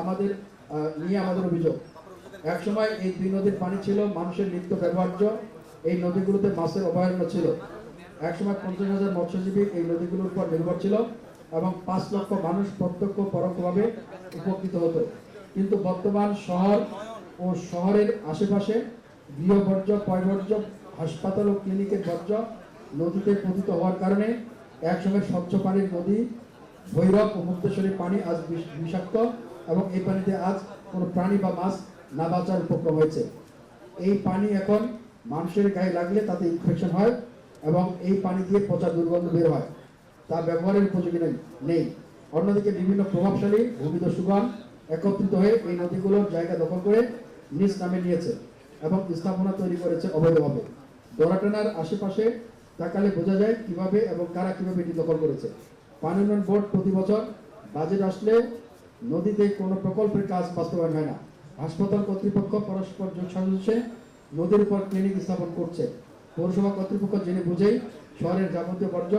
আমাদের নিয়ে আমাদের অভিযোগ। একসময় এই দুই নদীর পানি ছিল মানুষের নিত্য ব্যবহার্য। এই নদীগুলোতে মাছের অভয়ারণ্য ছিল। একসময় পঞ্চাশ হাজার মৎস্যজীবী এই নদীগুলোর উপর নির্ভর ছিল এবং পাঁচ লক্ষ মানুষ প্রত্যক্ষ পরোক্ষভাবে উপকৃত হতো। কিন্তু বর্তমান শহর ও শহরের আশেপাশে গৃহবর্জ্য, পয়বর্জ্য, হাসপাতাল ও ক্লিনিকের বর্জ্য নদীতে পতিত হওয়ার কারণে একসময় স্বচ্ছ পানির নদী, ভৈরব ও মুক্তেশ্বরী পানি আজ বিষাক্ত। এবং এই পানিতে আজ কোনো প্রাণী বা মাছ না বাঁচার উপক্রম হয়েছে। এই পানি এখন মানুষের গায়ে লাগলে তাতে ইনফেকশন হয় এবং এই পানি দিয়ে পচা দুর্গন্ধ বের হয়। তা ব্যবহারের উপযোগী নেই- অন্যদিকে বিভিন্ন প্রভাবশালী ভূমিদস্যুগণ একত্রিত হয়ে এই নদীগুলোর জায়গা দখল করে নিজ নামে নিয়েছে এবং স্থাপনা তৈরি করেছে অবৈধভাবে। দোরাটানার আশেপাশে তাকালে বোঝা যায় কীভাবে এবং কারা কীভাবে এটি দখল করেছে। পানি উন্নয়ন বোর্ড প্রতি বছর বাজেট আসলে নদীতে কোনো প্রকল্পের কাজ বাস্তবায়ন হয় না। হাসপাতাল কর্তৃপক্ষ পরস্পর যোগ সাজসে নদীর উপর ক্লিনিক স্থাপন করছে। পৌরসভা কর্তৃপক্ষ জেনে বুঝেই শহরের যাবতীয় বর্জ্য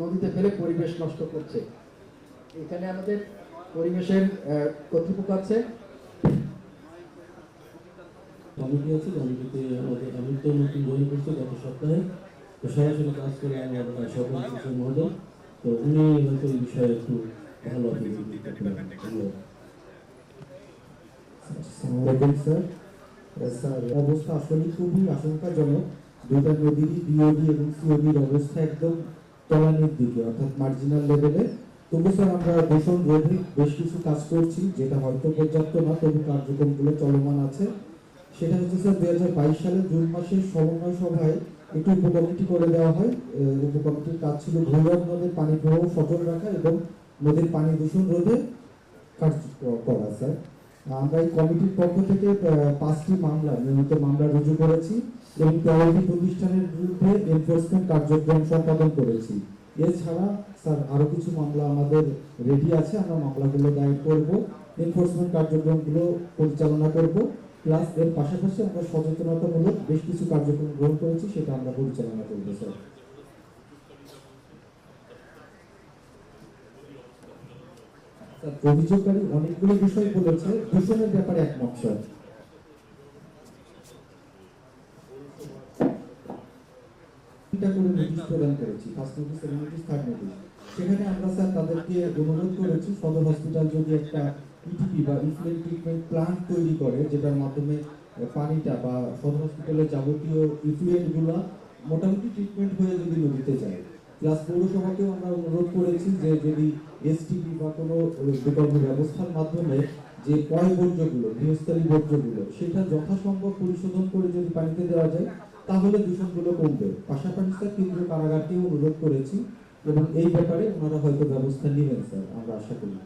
নদীতে ফেলে পরিবেশ নষ্ট করছে। এখানে আমাদের পরিবেশের কর্তৃপক্ষ আছে। কমিটি আছে, কমিটিতে আমাদের আমি তো নতুন জয়েন করছি গত সপ্তাহে। তো সরাসরি কাজ করে আমার সকল মহোদয় তো উনি হয়তো এই বিষয়ে একটু অবস্থা আসলে খুবই আশঙ্কাজনক। দুইটা নদীরই বিওডি এবং সিওডির অবস্থা একদম তলানির দিকে, অর্থাৎ মার্জিনাল লেভেলে তবু, স্যার, আমরা দূষণ রোধে বেশ কিছু কাজ করছি, যেটা হয়তো পর্যাপ্ত না, তবু কার্যক্রমগুলো চলমান আছে। সেটা হচ্ছে, স্যার, দুই হাজার বাইশ সালের জুন মাসের সমন্বয় সভায় একটু উপকমিটি করে দেওয়া হয়। উপকমিটির কাজ ছিল ভৈরব নদের পানি প্রবাহ সচল রাখা এবং নদীর পানি দূষণ রোধে কাজ করা, স্যার। আমরা এই কমিটির পক্ষ থেকে পাঁচটি মামলা, নিয়মিত মামলা রুজু করেছি এবং তেরোটি প্রতিষ্ঠানের বিরুদ্ধে এনফোর্সমেন্ট কার্যক্রম সম্পাদন করেছি। এছাড়া, স্যার আরও কিছু মামলা আমাদের রেডি আছে, আমরা মামলাগুলো দায়ের করব এনফোর্সমেন্ট কার্যক্রমগুলো পরিচালনা করব প্লাস এর পাশাপাশি আমরা সচেতনতামূলক বেশ কিছু কার্যক্রম গ্রহণ করেছি, সেটা আমরা পরিচালনা করব, স্যার। অভিযোগকারী অনেকগুলো বিষয় বলেছে দূষণের ব্যাপারে একমত, স্যার। সেখানে আমরা, স্যার, তাদেরকে অনুরোধ করেছি, সদর হসপিটাল একটা ট্রিটমেন্ট প্লান্ট তৈরি করে, যেটার মাধ্যমে বা সদর হসপিটালের যাবতীয় মোটামুটি ট্রিটমেন্ট হয়ে যদি নদীতে যায়। প্লাস পৌরসভাকেও আমরা অনুরোধ করেছি যে যদি এসটিপি বা কোনো বিকল্প ব্যবস্থার মাধ্যমে যে পয় বর্জ্যগুলো, গৃহস্থালী বর্জ্যগুলো, সেটা যথাসম্ভব পরিশোধন করে যদি পানিতে দেওয়া যায়, তাহলে দূষণগুলো কমবে। পাশাপাশি স্যার কেন্দ্রীয় কারাগারকেও অনুরোধ করেছি এবং এই ব্যাপারে ওনারা হয়তো ব্যবস্থা নেবেন, স্যার, আমরা আশা করি।